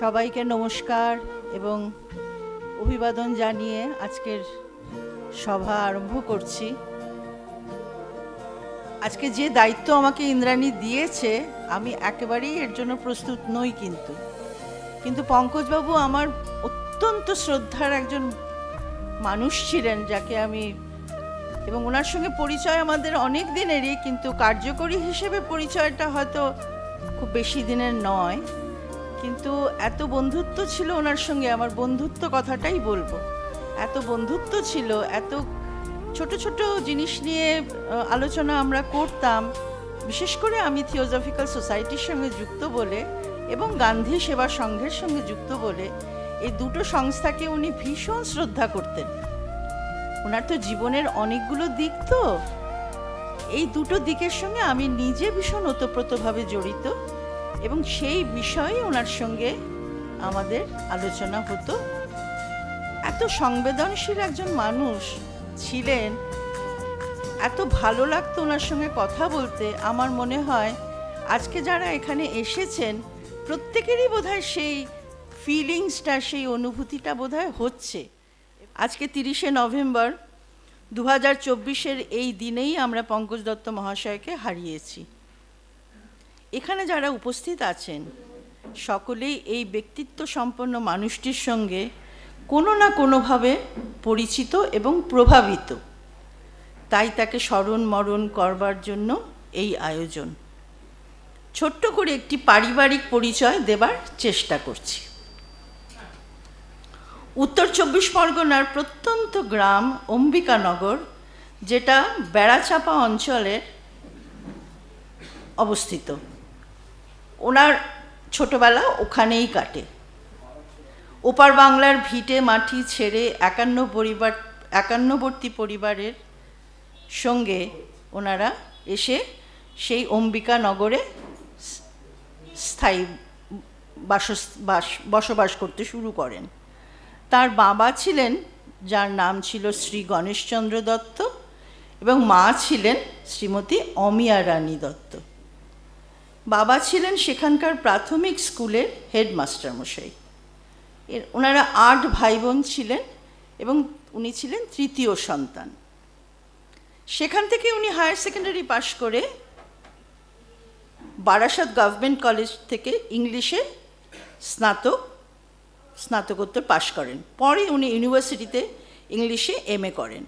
সবাইকে নমস্কার এবং অভিবাদন জানিয়ে আজকের সভা আরম্ভ করছি। আজকে যে দায়িত্ব আমাকে ইন্দ্রাণী দিয়েছে, আমি একেবারেই এর জন্য প্রস্তুত নই কিন্তু। কিন্তু পঙ্কজবাবু আমার অত্যন্ত শ্রদ্ধার একজন মানুষ ছিলেন যাকে আমি এবং ওনার সঙ্গে পরিচয় আমাদের অনেক দিনেরই, কিন্তু কার্যকরী হিসেবে পরিচয়টা হয়তো খুব বেশি দিনের নয়। কিন্তু এত বন্ধুত্ব ছিল ওনার সঙ্গে, আমার বন্ধুত্ব কথাটাই বলব। এত বন্ধুত্ব ছিল, এত ছোট ছোট জিনিস নিয়ে আলোচনা আমরা করতাম। বিশেষ করে আমি থিওজফিক্যাল সোসাইটির সঙ্গে যুক্ত বলে এবং গান্ধী সেবা সংঘের সঙ্গে যুক্ত বলে, এই দুটো সংস্থাকে উনি ভীষণ শ্রদ্ধা করতেন। ওনার তো জীবনের অনেকগুলো দিক তো। এই দুটো দিকের সঙ্গে আমি নিজে ভীষণ ওতপ্রোতভাবে জড়িত। এবং সেই বিষয়ে ওনার সঙ্গে আমাদের আলোচনা হতো। এত সংবেদনশীল একজন মানুষ ছিলেন, এত ভালো লাগতো ওনার সঙ্গে কথা বলতে। আমার মনে হয় আজকে যারা এখানে এসেছেন, প্রত্যেকেরই বোধহয় সেই ফিলিংসটা সেই অনুভূতিটা বোধহয় হচ্ছে। আজকে তিরিশে নভেম্বর দু হাজার চব্বিশের এই দিনেই আমরা পঙ্কজ দত্ত মহাশয়কে হারিয়েছি। এখানে যারা উপস্থিত আছেন, সকলেই এই ব্যক্তিত্ব সম্পন্ন মানুষটির সঙ্গে কোনো না কোনোভাবে পরিচিত এবং প্রভাবিত। তাই তাকে স্মরণ মরণ করবার জন্য এই আয়োজন। ছোট্ট করে একটি পারিবারিক পরিচয় দেবার চেষ্টা করছি। উত্তর চব্বিশ পরগনার প্রত্যন্ত গ্রাম অম্বিকানগর যেটা বেড়াচাপা অঞ্চলের অবস্থিত। ওনার ছোটবেলা ওখানেই কাটে। ওপার বাংলার ভিটে মাটি ছেড়ে একান্ন পরিবার, একান্নবর্তী পরিবারের সঙ্গে ওনারা এসে সেই অম্বিকা নগরে স্থায়ী বাসস, বাস, বসবাস করতে শুরু করেন। তার বাবা ছিলেন, যার নাম ছিল শ্রী গণেশচন্দ্র দত্ত এবং মা ছিলেন শ্রীমতী অমিয়া রানী দত্ত। বাবা ছিলেন সেখানকার প্রাথমিক স্কুলের হেডমাস্টার মশাই। এর ওনারা আট ভাই বোন ছিলেন এবং উনি ছিলেন তৃতীয় সন্তান। সেখান থেকে উনি হায়ার সেকেন্ডারি পাশ করে বারাসাত গভর্নমেন্ট কলেজ থেকে ইংলিশে স্নাতক, স্নাতকোত্তর পাশ করেন। পরে উনি ইউনিভার্সিটিতে ইংলিশে এম করেন।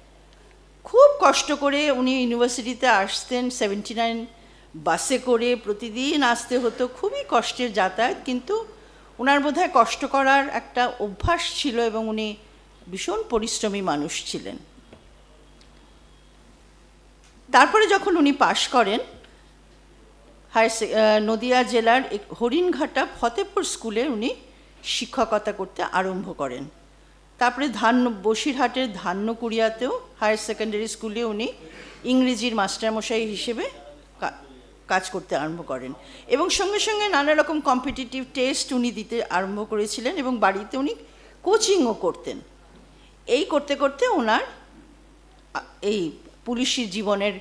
খুব কষ্ট করে উনি ইউনিভার্সিটিতে আসতেন সেভেন্টি নাইন বাসে করে প্রতিদিন আসতে হতো, খুবই কষ্টের যাতায়াত, কিন্তু ওনার বোধহয় কষ্ট করার একটা অভ্যাস ছিল এবং উনি ভীষণ পরিশ্রমী মানুষ ছিলেন। তারপরে যখন উনি পাশ করেন, হায়ার নদিয়া জেলার হরিণঘাটা ফতেপুর স্কুলে উনি শিক্ষকতা করতে আরম্ভ করেন। তারপরে ধান, বসিরহাটের ধান্যকুড়িয়াতেও হায়ার সেকেন্ডারি স্কুলে উনি ইংরেজির মাস্টারমশাই হিসেবে কাজ করতে আরম্ভ করেন। এবং সঙ্গে সঙ্গে নানা রকম কম্পিটিটিভ টেস্ট উনি দিতে আরম্ভ করেছিলেন এবং বাড়িতে উনি কোচিংও করতেন। এই করতে করতে ওনার এই পুলিশি জীবনের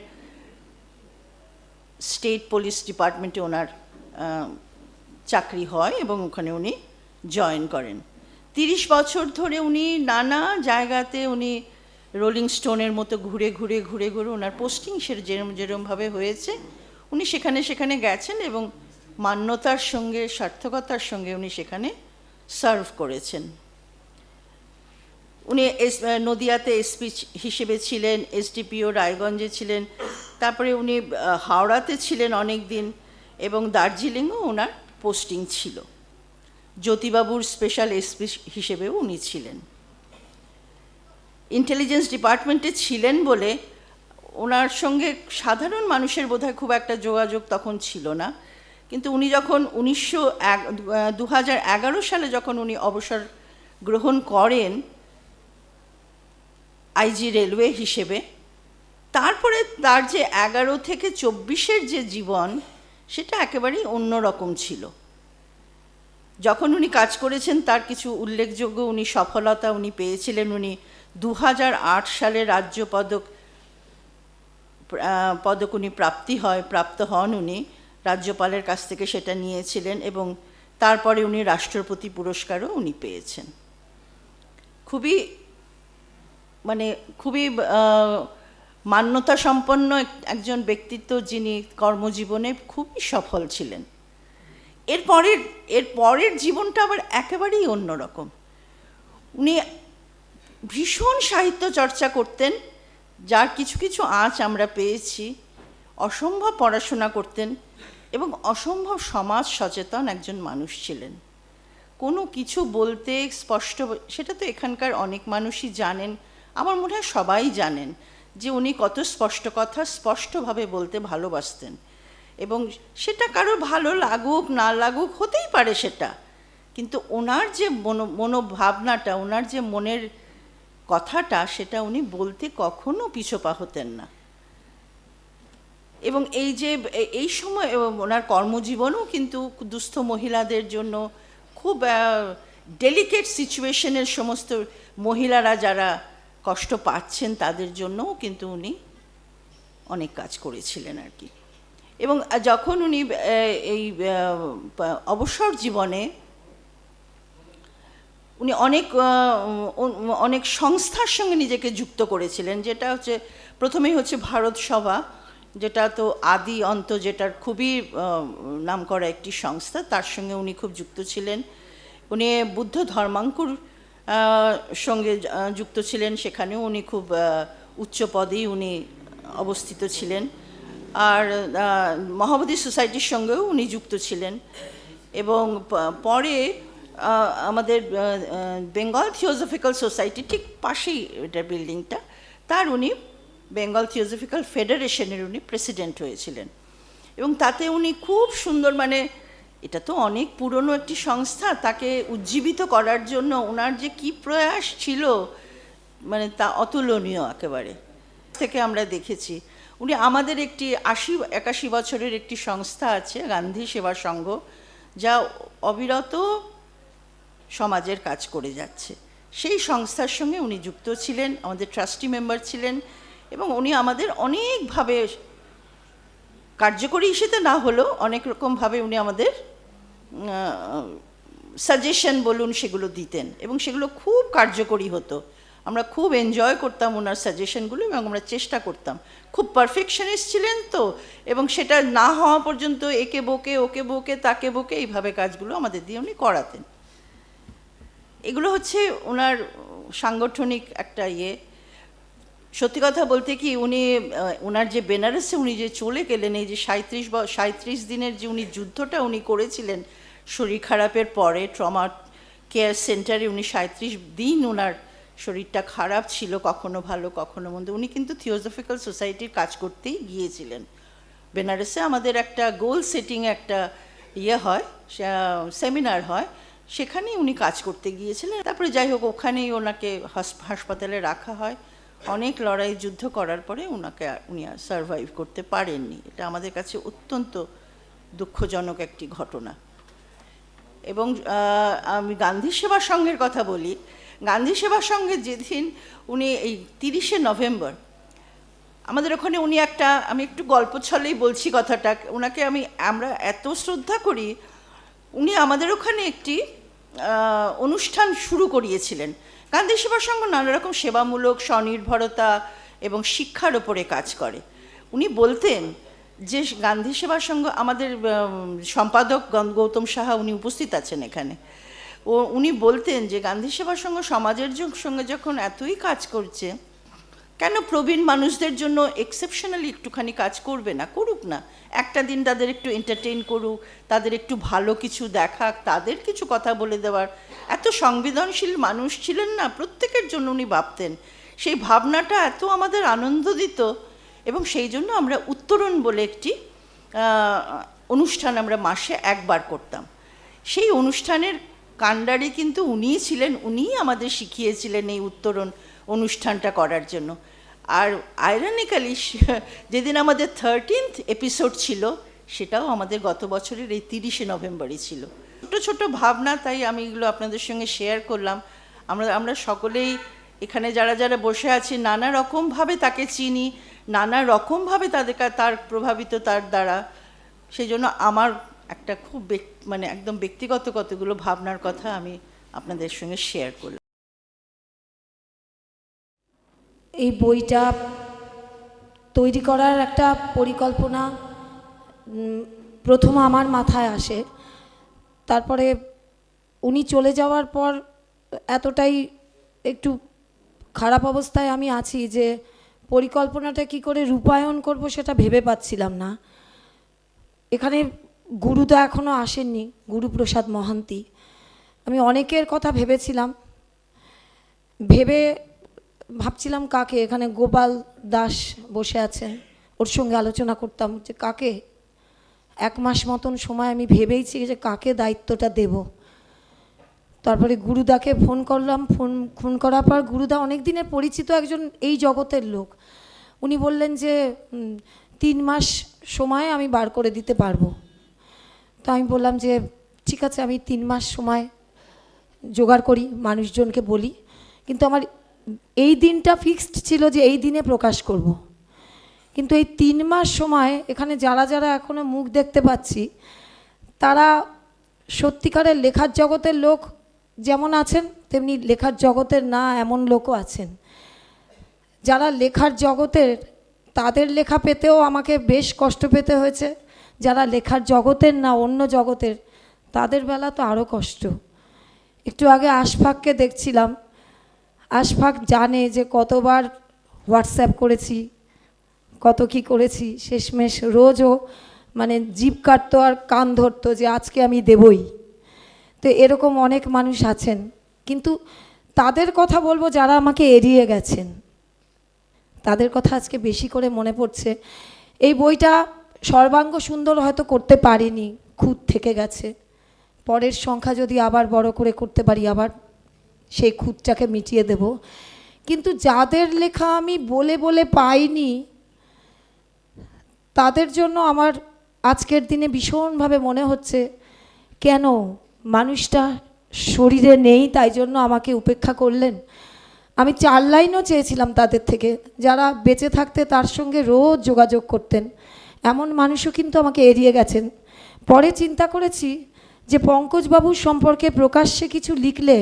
স্টেট পুলিশ ডিপার্টমেন্টে ওনার চাকরি হয় এবং ওখানে উনি জয়েন করেন। তিরিশ বছর ধরে উনি নানা জায়গাতে উনি রোলিং স্টোনের মতো ঘুরে ঘুরে ঘুরে ঘুরে ওনার পোস্টিং সে যেরম, যেরমভাবে হয়েছে উনি সেখানে সেখানে গেছেন এবং মান্যতার সঙ্গে, সার্থকতার সঙ্গে উনি সেখানে সার্ভ করেছেন। উনি এস নদিয়াতে এসপি হিসেবে ছিলেন এসডিপিও রায়গঞ্জে ছিলেন, তারপরে উনি হাওড়াতে ছিলেন অনেক দিন এবং দার্জিলিংও ওনার পোস্টিং ছিল। জ্যোতিবাবুর স্পেশাল এসপি হিসেবেও উনি ছিলেন। ইন্টেলিজেন্স ডিপার্টমেন্টে ছিলেন বলে ওনার সঙ্গে সাধারণ মানুষের বোধহয় খুব একটা যোগাযোগ তখন ছিল না। কিন্তু উনি যখন উনিশশো দু সালে যখন উনি অবসর গ্রহণ করেন আইজি রেলওয়ে হিসেবে, তারপরে তার যে এগারো থেকে চব্বিশের যে জীবন, সেটা একেবারেই অন্যরকম ছিল। যখন উনি কাজ করেছেন, তার কিছু উল্লেখযোগ্য উনি সফলতা উনি পেয়েছিলেন। উনি দু হাজার আট সালে রাজ্য পদক আহ, পদক উনি প্রাপ্তি হয় প্রাপ্ত হন উনি। রাজ্যপালের কাছ থেকে সেটা নিয়েছিলেন এবং তারপরে উনি রাষ্ট্রপতি পুরস্কারও উনি পেয়েছেন। খুবই মানে খুবই মান্যতা সম্পন্ন একজন ব্যক্তিত্ব যিনি কর্মজীবনে খুবই সফল ছিলেন। এর পরের এর পরের জীবনটা আবার একেবারেই অন্যরকম। উনি ভীষণ সাহিত্য চর্চা করতেন যার কিছু কিছু আঁচ আমরা পেয়েছি, অসম্ভব পড়াশোনা করতেন এবং অসম্ভব সমাজ সচেতন একজন মানুষ ছিলেন। কোনো কিছু বলতে স্পষ্ট সেটা তো এখানকার অনেক মানুষই জানেন, আমার মনে হয় সবাই জানেন, যে উনি কত স্পষ্ট কথা স্পষ্টভাবে বলতে ভালোবাসতেন। এবং সেটা কারও ভালো লাগুক, না লাগুক, হতেই পারে সেটা। কিন্তু ওনার যে মনো মনোভাবনাটা, ওনার যে মনের কথাটা সেটা উনি বলতে কখনো পিছপা হতেন না। এবং এই যে, এই সময় ওনার কর্মজীবনও কিন্তু দুস্থ মহিলাদের জন্য খুব ডেলিকেট সিচুয়েশনের সমস্ত মহিলারা যারা কষ্ট পাচ্ছেন তাদের জন্যও কিন্তু উনি অনেক কাজ করেছিলেন আর কি। এবং যখন উনি এই অবসর জীবনে উনি অনেক অনেক সংস্থার সঙ্গে নিজেকে যুক্ত করেছিলেন, যেটা হচ্ছে প্রথমেই হচ্ছে ভারত সভা, যেটা তো আদি অন্ত যেটার খুবই নাম করা একটি সংস্থা, তার সঙ্গে উনি খুব যুক্ত ছিলেন। উনি বুদ্ধ ধর্মাঙ্কুর সঙ্গে যুক্ত ছিলেন, সেখানেও উনি খুব উচ্চ পদেই উনি অবস্থিত ছিলেন। আর মহাবোধি সোসাইটির সঙ্গেও উনি যুক্ত ছিলেন। এবং পরে আমাদের বেঙ্গল থিওজফিক্যাল সোসাইটি ঠিক পাশেই এটা বিল্ডিংটা তার উনি বেঙ্গল থিওজফিক্যাল ফেডারেশনের উনি প্রেসিডেন্ট হয়েছিলেন। এবং তাতে উনি খুব সুন্দর মানে এটা তো অনেক পুরনো একটি সংস্থা, তাকে উজ্জীবিত করার জন্য ওনার যে কি প্রয়াস ছিল মানে তা অতুলনীয় একেবারে। থেকে আমরা দেখেছি। উনি আমাদের একটি আশি, একাশি বছরের একটি সংস্থা আছে, গান্ধী সেবা সংঘ, যা অবিরত সমাজের কাজ করে যাচ্ছে। সেই সংস্থার সঙ্গে উনি যুক্ত ছিলেন, আমাদের ট্রাস্টি মেম্বার ছিলেন এবং উনি আমাদের অনেকভাবে কার্যকরী হিসেবে না হলেও অনেক রকমভাবে উনি আমাদের সাজেশন বলুন সেগুলো দিতেন এবং সেগুলো খুব কার্যকরী হতো। আমরা খুব এনজয় করতাম ওনার সাজেশনগুলো এবং আমরা চেষ্টা করতাম। খুব পারফেকশনিস্ট ছিলেন তো এবং সেটা না হওয়া পর্যন্ত একে বকে, ওকে বকে, তাকে বকে এইভাবে কাজগুলো আমাদের দিয়ে উনি করাতেন। এগুলো হচ্ছে ওনার সাংগঠনিক একটা ইয়ে। সত্যি কথা বলতে কি, উনি ওনার যে বেনারসে উনি যে চলে গেলেন, এই যে সাঁত্রিশ সাঁত্রিশ দিনের যে উনি যুদ্ধটা উনি করেছিলেন, শরীর খারাপের পরে, ট্রমা কেয়ার সেন্টারে উনি সাঁত্রিশ দিন ওনার শরীরটা খারাপ ছিল, কখনো ভালো, কখনো মন্দ, উনি কিন্তু থিওজফিক্যাল সোসাইটির কাজ করতেই গিয়েছিলেন। বেনারসে আমাদের একটা গোল সেটিং একটা ইয়ে হয় সেমিনার হয় সেখানেই উনি কাজ করতে গিয়েছিলেন। তারপরে যাই হোক, ওখানেই ওনাকে হাস- হাসপাতালে রাখা হয়। অনেক লড়াই যুদ্ধ করার পরে ওনাকে উনি আর সারভাইভ করতে পারেননি। এটা আমাদের কাছে অত্যন্ত দুঃখজনক একটি ঘটনা। এবং আমি গান্ধী সেবা সংঘের কথা বলি। গান্ধী সেবা সংঘে যেদিন উনি এই তিরিশে নভেম্বর, আমাদের ওখানে উনি একটা, আমি একটু গল্প ছলেই বলছি কথাটা, ওনাকে আমি আমরা এত শ্রদ্ধা করি উনি আমাদের ওখানে একটি অনুষ্ঠান শুরু করিয়েছিলেন। গান্ধী সেবা সংঘ নানা রকম সেবামূলক, স্বনির্ভরতা এবং শিক্ষার ওপরে কাজ করে। উনি বলতেন যে, গান্ধী সেবা সংঘ আমাদের সম্পাদক গৌতম সাহা উনি উপস্থিত আছেন এখানে। ও, উনি বলতেন যে, গান্ধী সেবা সংঘ সমাজের সঙ্গে যখন এতই কাজ করছে কেন প্রবীণ মানুষদের জন্য এক্সেপশনালি একটুখানি কাজ করবে না? করুক না। একটা দিন তাদের একটু এন্টারটেইন করুক, তাদের একটু ভালো কিছু দেখাক, তাদের কিছু কথা বলে দেওয়ার। এত সংবেদনশীল মানুষ ছিলেন না, প্রত্যেকের জন্য উনি ভাবতেন। সেই ভাবনাটা এত আমাদের আনন্দ দিত এবং সেই জন্য আমরা উত্তরণ বলে একটি অনুষ্ঠান আমরা মাসে একবার করতাম। সেই অনুষ্ঠানের কাণ্ডারি কিন্তু উনিই ছিলেন, উনিই আমাদের শিখিয়েছিলেন এই উত্তরণ। অনুষ্ঠানটা করার জন্য। আর আয়রনিক্যালি যেদিন আমাদের থার্টিন্থ এপিসোড ছিল, সেটাও আমাদের গত বছরের এই তিরিশে নভেম্বরই ছিল। ছোট ছোটো ভাবনা, তাই আমি এগুলো আপনাদের সঙ্গে শেয়ার করলাম। আমরা আমরা সকলেই এখানে যারা যারা বসে আছি, নানা রকমভাবে তাকে চিনি, নানা রকমভাবে তাদের তার প্রভাবিত তার দ্বারা। সেই জন্য আমার একটা খুব মানে একদম ব্যক্তিগত কতগুলো ভাবনার কথা আমি আপনাদের সঙ্গে শেয়ার করলাম। এই বইটা তৈরি করার একটা পরিকল্পনা প্রথম আমার মাথায় আসে। তারপরে উনি চলে যাওয়ার পর এতটাই একটু খারাপ অবস্থায় আমি আছি যে পরিকল্পনাটা কি করে রূপায়ণ করব সেটা ভেবে পাচ্ছিলাম না। এখানে গুরু তো এখনও আসেননি, গুরুপ্রসাদ মহান্তি। আমি অনেকের কথা ভেবেছিলাম। ভেবে ভাবছিলাম কাকে, এখানে গোপাল দাস বসে আছেন, ওর সঙ্গে আলোচনা করতাম যে কাকে, এক মাস মতন সময় আমি ভেবেইছি যে কাকে দায়িত্বটা দেব। তারপরে গুরুদাকে ফোন করলাম, ফোন ফোন করার পর গুরুদা অনেক দিনের পরিচিত একজন এই জগতের লোক। উনি বললেন যে তিন মাস সময় আমি বার করে দিতে পারব। তো আমি বললাম যে, ঠিক আছে, আমি তিন মাস সময় জোগাড় করি, মানুষজনকে বলি। কিন্তু আমার এই দিনটা ফিক্সড ছিল যে এই দিনে প্রকাশ করব। কিন্তু এই তিন মাস সময় এখানে যারা যারা এখনও মুখ দেখতে পাচ্ছি, তারা সত্যিকারের লেখার জগতের লোক যেমন আছেন, তেমনি লেখার জগতের না এমন লোকও আছেন। যারা লেখার জগতের, তাদের লেখা পেতেও আমাকে বেশ কষ্ট পেতে হয়েছে। যারা লেখার জগতের না অন্য জগতের, তাদের বেলা তো আরও কষ্ট। একটু আগে আশফাককে দেখছিলাম আশফাক জানে যে কতবার হোয়াটসঅ্যাপ করেছি, কত কি করেছি, শেষমেশ রোজও মানে জিপ কাটতো আর কান ধরতো যে আজকে আমি দেবই। তো এরকম অনেক মানুষ আছেন। কিন্তু তাদের কথা বলব যারা আমাকে এড়িয়ে গেছেন। তাদের কথা আজকে বেশি করে মনে পড়ছে। এই বইটা সর্বাঙ্গ সুন্দর হয়তো করতে পারিনি, খুঁত থেকে গেছে। পরের সংখ্যা যদি আবার বড় করে করতে পারি আবার। সেই খুঁতটাকে মিটিয়ে দেব। কিন্তু যাদের লেখা আমি বলে বলে পাইনি, তাদের জন্য আমার আজকের দিনে ভীষণভাবে মনে হচ্ছে, কেন মানুষটা শরীরে নেই তাই জন্য আমাকে উপেক্ষা করলেন? আমি চার লাইনও চেয়েছিলাম তাদের থেকে, যারা বেঁচে থাকতে তার সঙ্গে রোজ যোগাযোগ করতেন। এমন মানুষও কিন্তু আমাকে এড়িয়ে গেছেন। পরে চিন্তা করেছি যে পঙ্কজবাবুর সম্পর্কে প্রকাশ্যে কিছু লিখলে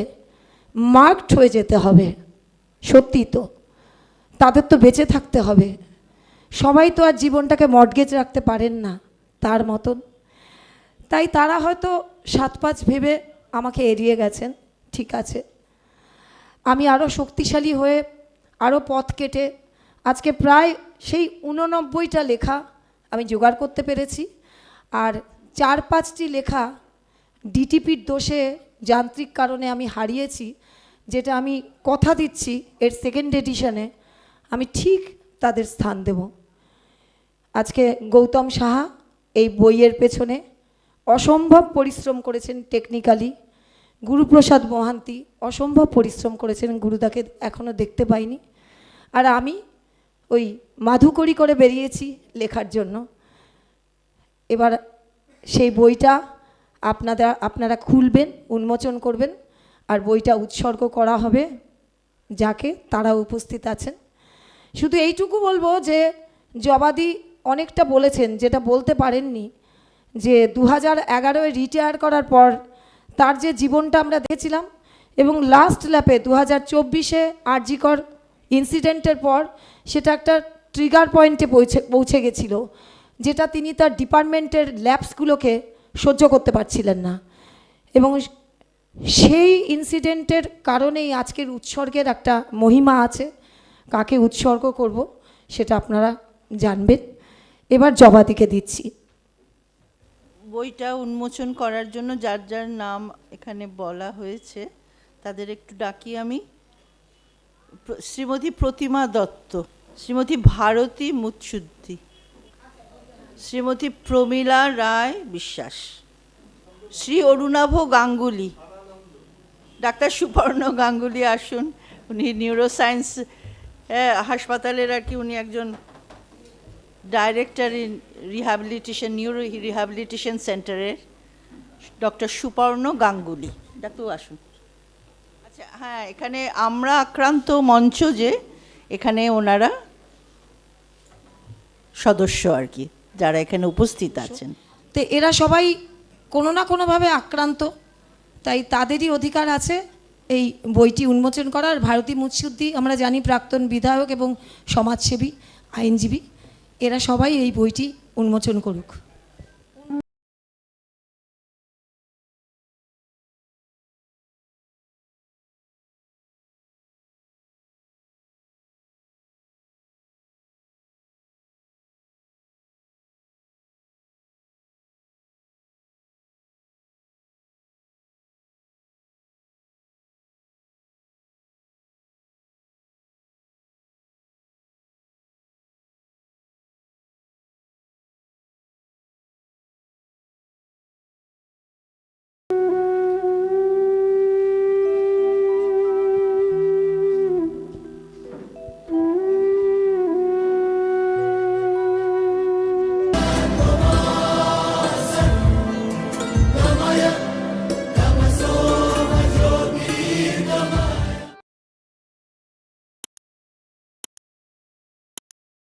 মার্কড হয়ে যেতে হবে, সত্যি তো। তাদের তো বেঁচে থাকতে হবে। সবাই তো আর জীবনটাকে মর্গেজ রাখতে পারেন না, তার মতন। তাই তারা হয়তো সাত পাঁচ ভেবে আমাকে এড়িয়ে গেছেন, ঠিক আছে। আমি আরও শক্তিশালী হয়ে আরও পথ কেটে, আজকে প্রায় সেই উননব্বইটা লেখা আমি জোগাড় করতে পেরেছি। আর চার পাঁচটি লেখা ডিটিপির দোষে যান্ত্রিক কারণে আমি হারিয়েছি, যেটা আমি কথা দিচ্ছি এর সেকেন্ড এডিশনে আমি ঠিক তাদের স্থান দেব। আজকে গৌতম সাহা এই বইয়ের পেছনে অসম্ভব পরিশ্রম করেছেন টেকনিক্যালি গুরুপ্রসাদ মহান্তি অসম্ভব পরিশ্রম করেছেন গুরুদাকে এখনও দেখতে পাইনি। আর আমি ওই মাধুকরি করে বেরিয়েছি লেখার জন্য। এবার সেই বইটা আপনারা আপনারা খুলবেন, উন্মোচন করবেন, আর বইটা উৎসর্গ করা হবে যাকে তারা উপস্থিত আছেন। শুধু এইটুকু বলব যে জবাদি অনেকটা বলেছেন, যেটা বলতে পারেননি, যে দু হাজার এগারোয় রিটায়ার করার পর তার যে জীবনটা আমরা দেখেছিলাম, এবং লাস্ট ল্যাপে দু হাজার চব্বিশে আরজিকর ইনসিডেন্টের পর সেটা একটা ট্রিগার পয়েন্টে পৌঁছে পৌঁছে গেছিল, যেটা তিনি তার ডিপার্টমেন্টের ল্যাবসগুলোকে সহ্য করতে পারছিলেন না। এবং সেই ইনসিডেন্টের কারণেই আজকের উৎসর্গের একটা মহিমা আছে। কাকে উৎসর্গ করব সেটা আপনারা জানবেন। এবার জবাদিকে দিচ্ছি। বইটা উন্মোচন করার জন্য যার যার নাম এখানে বলা হয়েছে, তাদের একটু ডাকি আমি। শ্রীমতী প্রতিমা দত্ত, শ্রীমতী ভারতী মুৎসুদ্দি। শ্রীমতী প্রমীলা রায় বিশ্বাস, শ্রী অরুণাভ গাঙ্গুলি, ডাক্তার সুপর্ণ গাঙ্গুলি আসুন, উনি নিউরোসায়েন্স হাসপাতালের আর কি, উনি একজন director in rehabilitation neuro rehabilitation সেন্টারের ডক্টর সুপর্ণ গাঙ্গুলি। ডাক্তার আসুন। আচ্ছা হ্যাঁ এখানে আমরা আক্রান্ত মঞ্চ যে, এখানে ওনারা সদস্য আর কি। যারা এখানে উপস্থিত আছেন। তো এরা সবাই কোনো না কোনোভাবে আক্রান্ত তাই তাদেরই অধিকার আছে এই বইটি উন্মোচন করার। ভারতী মুৎসুদ্দি আমরা জানি প্রাক্তন বিধায়ক এবং সমাজসেবী আইনজীবী এরা সবাই এই বইটি উন্মোচন করুক।